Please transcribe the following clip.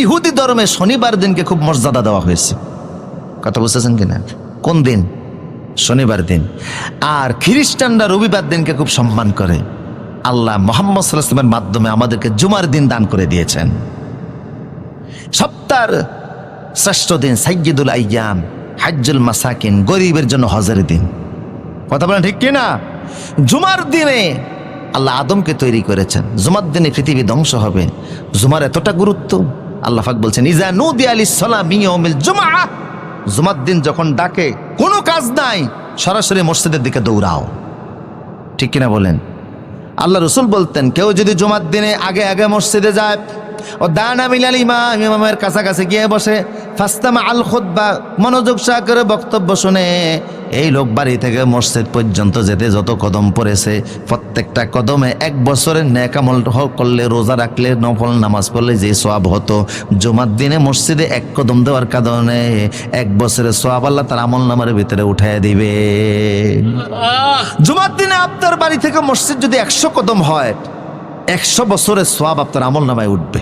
ইহুদি ধর্মে শনিবার দিনকে খুব মর্যাদা দেওয়া হয়েছে। কথা বুঝতেছেন কিনা? কোন দিন? শনিবার দিন। আর খ্রিস্টানরা রবিবার দিনকে খুব সম্মান করে। আল্লাহ মোহাম্মদ সাল্লামের মাধ্যমে আমাদেরকে জুমার দিন দান করে দিয়েছেন। সপ্তাহের শ্রেষ্ঠ দিন সাইয়দুল আইয়াম, হাজ্জুল মাসাকিন, গরিবের জন্য হজের দিন। কথা বলেন ঠিক কিনা? জুমার দিনে আল্লাহ আদমকে তৈরি করেছেন। জুমার দিনে পৃথিবী ধ্বংস হবে। জুমার এতটা গুরুত্ব আল্লাহ পাক বলছেন, ইজা আলী সালামিল জুমা জুমার দিন যখন ডাকে, কোনো কাজ নাই, সরাসরি মসজিদের দিকে দৌড়াও। ঠিক কিনা বলেন? আল্লাহ রসুল বলতেন, কেউ যদি জুমার দিনে আগে আগে মসজিদে যায় ও দানা মিলাল ইমাম, ইমামের কাছাকাছি গিয়ে বসে, ফাস্তামা আল খুদ্া মনোযোগ সহকারে বক্তব্য শুনে, এই লোক বাড়ি থেকে মসজিদ পর্যন্ত যেতে যত কদম পড়েছে, প্রত্যেকটা কদমে এক বছরের ন্যাকামল করলে, রোজা রাখলে, নফল নামাজ পড়লে যে সোয়াব হতো, জুমার দিনে মসজিদে এক কদম দেওয়ার কারণে এক বছরের সোয়াব আল্লাহ তার আমল নামার ভিতরে উঠায় দিবে। জুমার দিনে আপনার বাড়ি থেকে মসজিদ যদি একশো কদম হয়, একশো বছরের সোয়াব আপনার আমল নামায় উঠবে।